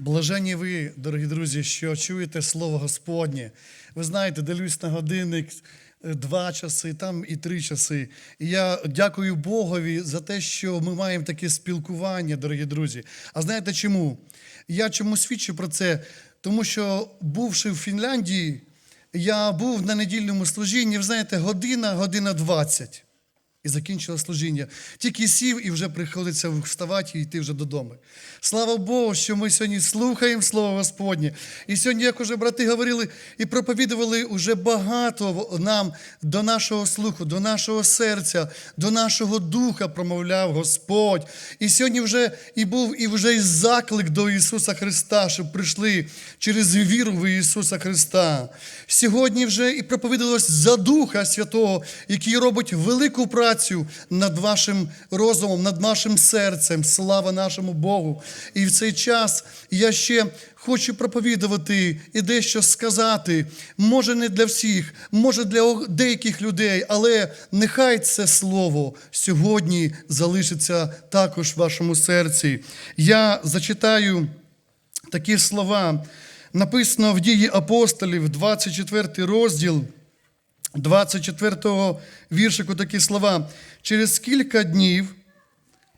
Блажені ви, дорогі друзі, що чуєте Слово Господнє. Ви знаєте, дивлюсь на годинник е, два часи, там і три часи. І я дякую Богові за те, що ми маємо таке спілкування, дорогі друзі. А знаєте чому? Я чому свідчу про це? Тому що, бувши в Фінляндії, я був на недільному служінні, ви знаєте, година, година 20. І закінчила служіння. Тільки сів і вже приходиться вставати і йти вже додому. Слава Богу, що ми сьогодні слухаємо Слово Господнє. І сьогодні, як уже брати говорили і проповідували уже багато нам до нашого слуху, до нашого серця, до нашого духа промовляв Господь. І сьогодні вже і був і вже і заклик до Ісуса Христа, щоб прийшли через віру в Ісуса Христа. Сьогодні вже і проповідалось за Духа Святого, який робить велику працю над вашим розумом, над вашим серцем. Слава нашому Богу. І в цей час я ще хочу проповідувати і дещо сказати. Може, не для всіх, може для деяких людей, але нехай це слово сьогодні залишиться також в вашому серці. Я зачитаю такі слова. Написано в дії апостолів, 24 розділ. 24-го віршику такі слова. Через кілька днів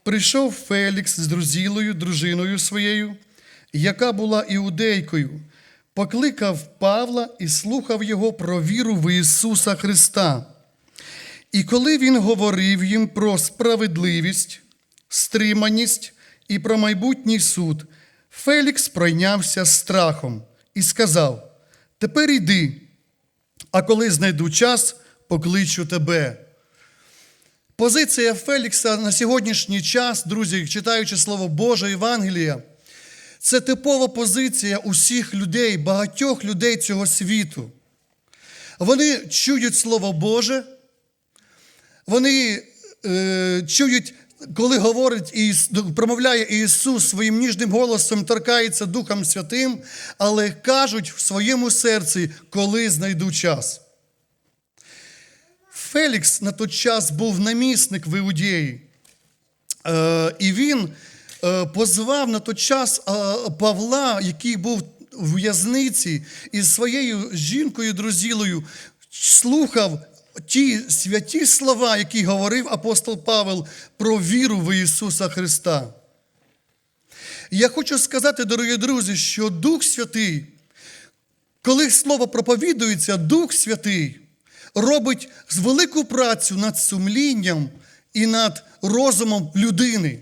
прийшов Фелікс з друзілою, дружиною своєю, яка була іудейкою, покликав Павла і слухав його про віру в Ісуса Христа. І коли він говорив їм про справедливість, стриманість і про майбутній суд, Фелікс пройнявся страхом і сказав: Тепер йди, а коли знайду час, покличу тебе. Позиція Фелікса на сьогоднішній час, друзі, читаючи Слово Боже Євангелія, це типова позиція усіх людей, багатьох людей цього світу. Вони чують Слово Боже, вони е, чують, коли говорить промовляє Ісус своїм ніжним голосом, торкається Духом Святим, але кажуть в своєму серці, коли знайду час. Фелікс на той час був намісник в Іудеї. Е, і він е, позвав на той час е, Павла, який був в в'язниці, із своєю жінкою, друзілою, слухав ті святі слова, які говорив апостол Павел про віру в Ісуса Христа. Я хочу сказати, дорогі друзі, що Дух Святий, коли Слово проповідується, Дух Святий робить велику працю над сумлінням і над розумом людини.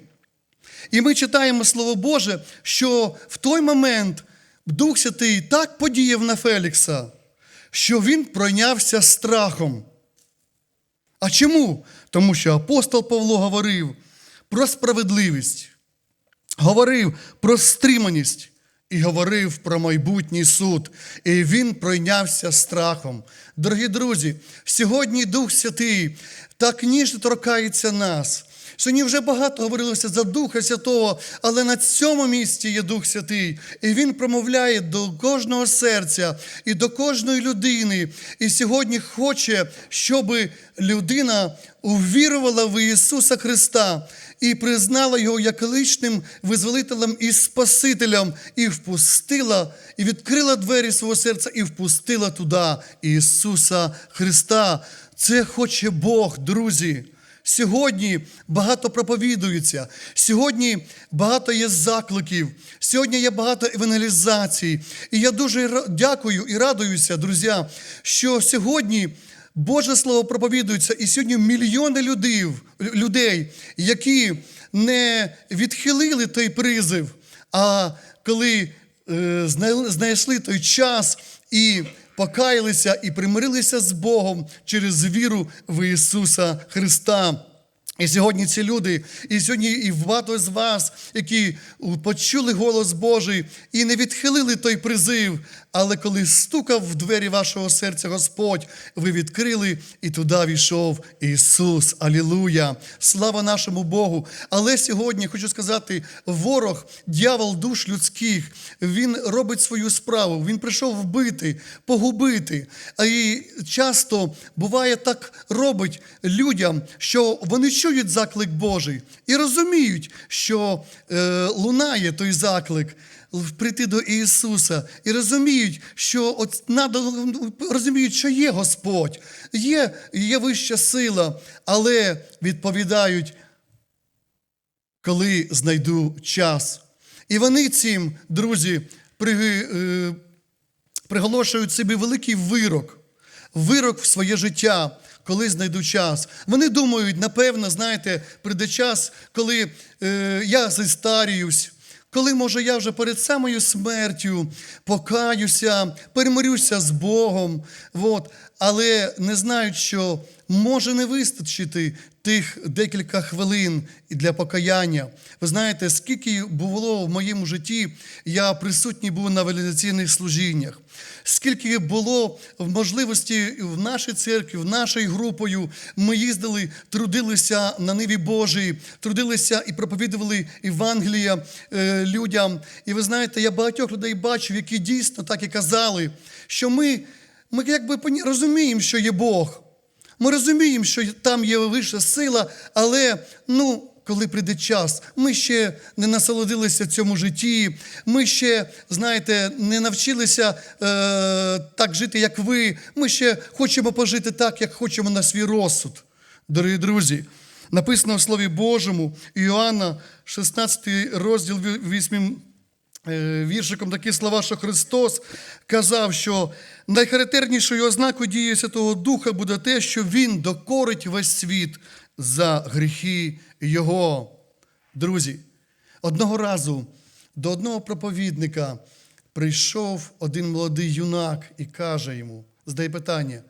І ми читаємо Слово Боже, що в той момент Дух Святий так подіяв на Фелікса, що він пройнявся страхом. А чому? Тому що апостол Павло говорив про справедливість, говорив про стриманість і говорив про майбутній суд. І він пройнявся страхом. Дорогі друзі, сьогодні Дух Святий так ніжно торкається нас. Сьогодні вже багато говорилося за Духа Святого, але на цьому місці є Дух Святий. І Він промовляє до кожного серця і до кожної людини. І сьогодні хоче, щоб людина увірувала в Ісуса Христа і признала Його як личним визволителем і Спасителем, і впустила, і відкрила двері свого серця, і впустила туди Ісуса Христа. Це хоче Бог, друзі. Сьогодні багато проповідується, сьогодні багато є закликів, сьогодні є багато евангелізацій. І я дуже дякую і радуюся, друзі, що сьогодні Боже Слово проповідується, і сьогодні мільйони людей, які не відхилили той призив, а коли е, знайшли той час і покаялися і примирилися з Богом через віру в Ісуса Христа. І сьогодні ці люди, і сьогодні і багато з вас, які почули голос Божий і не відхилили той призив, але коли стукав в двері вашого серця Господь, ви відкрили і туди війшов Ісус. Алілуя! Слава нашому Богу! Але сьогодні хочу сказати: ворог, дьявол душ людських, він робить свою справу. Він прийшов вбити, погубити. А і часто буває так робить людям, що вони чують заклик Божий і розуміють, що е, лунає той заклик прийти до Ісуса, і розуміють, що от надо, розуміють, що є Господь, є, є вища сила, але відповідають, коли знайду час. І вони цим, друзі, при, е, приголошують собі великий вирок, вирок в своє життя, коли знайду час. Вони думають, напевно, знаєте, прийде час, коли е, я застаріюсь, коли, може, я вже перед самою смертю покаюся, перемирюся з Богом. От. Але не знають, що може не вистачити тих декілька хвилин для покаяння. Ви знаєте, скільки було в моєму житті, я присутній був на валідаційних служіннях, скільки було можливості в нашій церкві, в нашою групою, ми їздили, трудилися на ниві Божій, трудилися і проповідували Євангелія е, людям. І ви знаєте, я багатьох людей бачив, які дійсно так і казали, що ми, ми якби розуміємо, що є Бог. Ми розуміємо, що там є вища сила, але ну, коли прийде час, ми ще не насолодилися цьому житті, ми ще, знаєте, не навчилися е, так жити, як ви. Ми ще хочемо пожити так, як хочемо на свій розсуд. Дорогі друзі, написано в Слові Божому Іоанна, 16 розділ 8 е, віршиком такі слова, що Христос казав, що найхарактернішою ознакою дії Святого Духа буде те, що Він докорить весь світ за гріхи Його. Друзі, одного разу до одного проповідника прийшов один молодий юнак і каже йому, задає питання.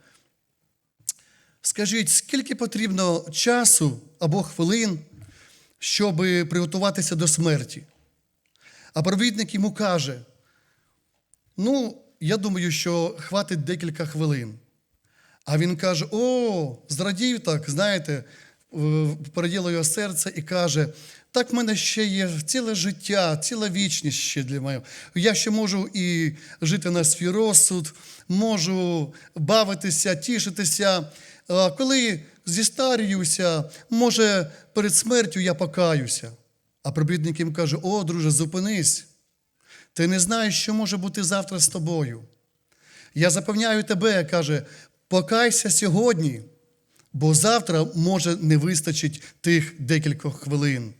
Скажіть, скільки потрібно часу або хвилин, щоб приготуватися до смерті? А провідник йому каже: ну, я думаю, що хватить декілька хвилин. А він каже: О, зрадів так, знаєте, пораділо його серце і каже: так в мене ще є ціле життя, ціла вічність ще для мене. Я ще можу і жити на свій розсуд, можу бавитися, тішитися. Коли зістарююся, може, перед смертю я покаюся. А пробідник їм каже: О, друже, зупинись. Ти не знаєш, що може бути завтра з тобою. Я запевняю тебе, каже, покайся сьогодні, бо завтра може не вистачить тих декількох хвилин.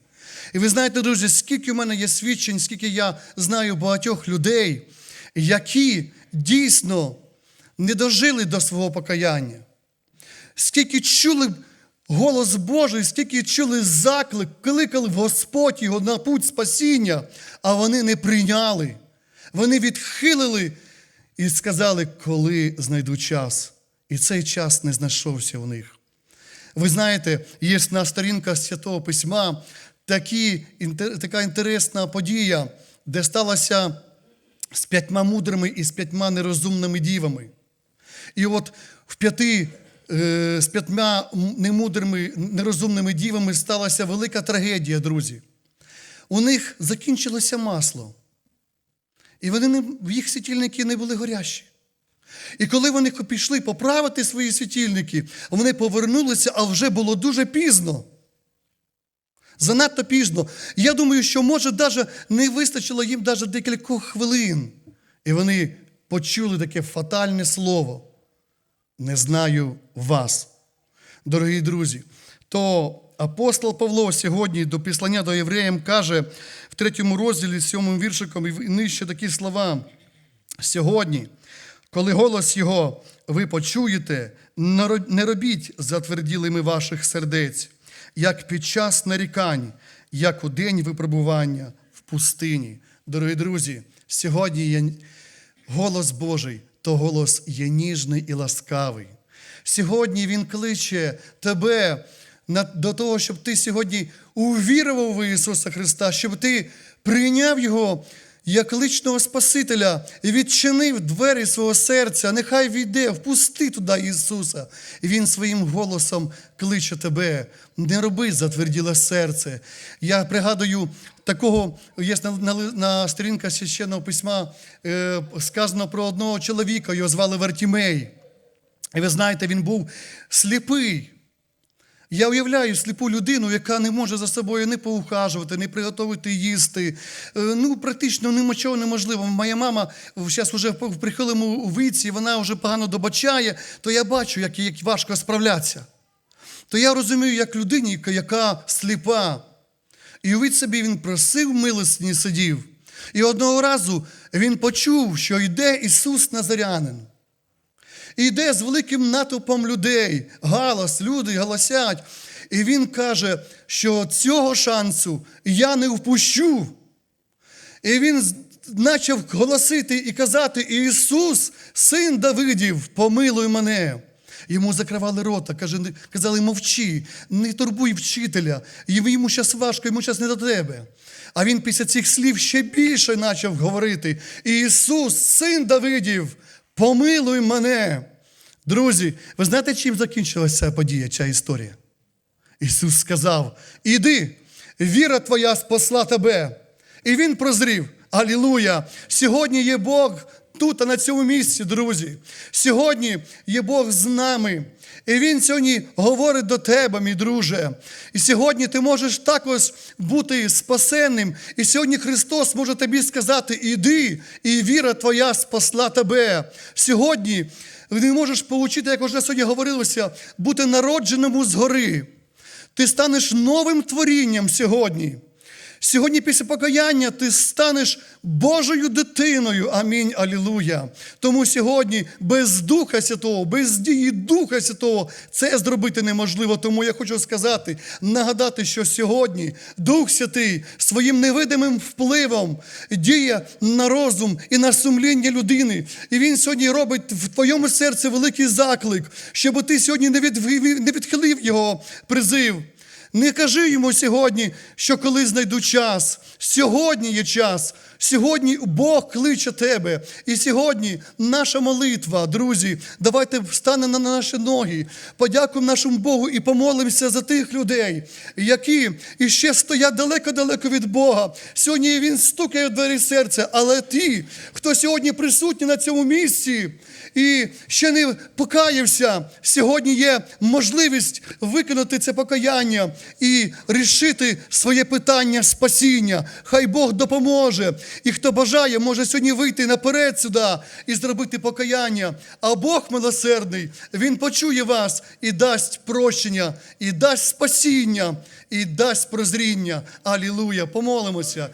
І ви знаєте, друзі, скільки в мене є свідчень, скільки я знаю багатьох людей, які дійсно не дожили до свого покаяння, скільки чули голос Божий, скільки чули заклик, кликали в Господь його на путь спасіння, а вони не прийняли. Вони відхилили і сказали, коли знайду час. І цей час не знайшовся у них. Ви знаєте, є на сторінках Святого Письма такі, така інтересна подія, де сталося з п'ятьма мудрими і з п'ятьма нерозумними дівами. І от в п'яти з п'ятьма немудрими, нерозумними дівами сталася велика трагедія, друзі. У них закінчилося масло. І вони не, їх світильники не були горящі. І коли вони пішли поправити свої світильники, вони повернулися, а вже було дуже пізно. Занадто пізно. Я думаю, що може навіть не вистачило їм навіть декількох хвилин. І вони почули таке фатальне слово. Не знаю вас. Дорогі друзі, то апостол Павло сьогодні до післання до євреям каже в третьому розділі, сьомим віршиком і нижче такі слова. Сьогодні, коли голос Його ви почуєте, не робіть затверділими ваших сердець, як під час нарікань, як у день випробування в пустині. Дорогі друзі, сьогодні є голос Божий, то голос є ніжний і ласкавий. Сьогодні Він кличе тебе до того, щоб ти сьогодні увірував в Ісуса Христа, щоб ти прийняв Його як личного Спасителя і відчинив двері свого серця. Нехай війде, впусти туди Ісуса. І Він своїм голосом кличе тебе. Не роби затверділе серце. Я пригадую такого, є на, на, на сторінках священного письма е, сказано про одного чоловіка, його звали Вартімей. І ви знаєте, він був сліпий. Я уявляю сліпу людину, яка не може за собою не поухажувати, не приготувати їсти. Е, Ну, практично нічого неможливо. Моя мама зараз вже в прихилому віці, вона вже погано добачає, то я бачу, як їй важко справлятися. То я розумію, як людині, яка сліпа. І уявіть собі, він просив милостині сидів. І одного разу він почув, що йде Ісус Назарянин. І йде з великим натовпом людей, галас, люди галасять. І він каже, що цього шансу я не впущу. І він почав голосити і казати: Ісус, син Давидів, помилуй мене. Йому закривали рота, казали, мовчи, не турбуй вчителя. Йому зараз важко, йому зараз не до тебе. А він після цих слів ще більше почав говорити: Ісус, син Давидів, помилуй мене. Друзі, ви знаєте, чим закінчилася ця подія, ця історія? Ісус сказав: Іди, віра твоя спасла тебе. І він прозрів. Алілуя! Сьогодні є Бог тут, а на цьому місці, друзі. Сьогодні є Бог з нами. І Він сьогодні говорить до тебе, мій друже. І сьогодні ти можеш також бути спасенним. І сьогодні Христос може тобі сказати: Іди, і віра твоя спасла тебе. Сьогодні ти можеш отримати, як вже сьогодні говорилося, бути народженому згори. Ти станеш новим творінням сьогодні. Сьогодні після покаяння ти станеш Божою дитиною. Амінь. Алілуя. Тому сьогодні без Духа Святого, без дії Духа Святого це зробити неможливо. Тому я хочу сказати, нагадати, що сьогодні Дух Святий своїм невидимим впливом діє на розум і на сумління людини. І він сьогодні робить в твоєму серці великий заклик, щоб ти сьогодні не, від, не відхилив його призив. Не кажи йому сьогодні, що коли знайду час. Сьогодні є час. Сьогодні Бог кличе тебе. І сьогодні наша молитва, друзі, давайте встанемо на наші ноги, подякуємо нашому Богу і помолимося за тих людей, які іще стоять далеко-далеко від Бога. Сьогодні Він стукає в двері серця, але ті, хто сьогодні присутні на цьому місці і ще не покаявся, сьогодні є можливість виконати це покаяння і рішити своє питання спасіння. Хай Бог допоможе. І хто бажає, може сьогодні вийти наперед сюди і зробити покаяння. А Бог милосердний, Він почує вас і дасть прощення, і дасть спасіння, і дасть прозріння. Алілуя! Помолимося.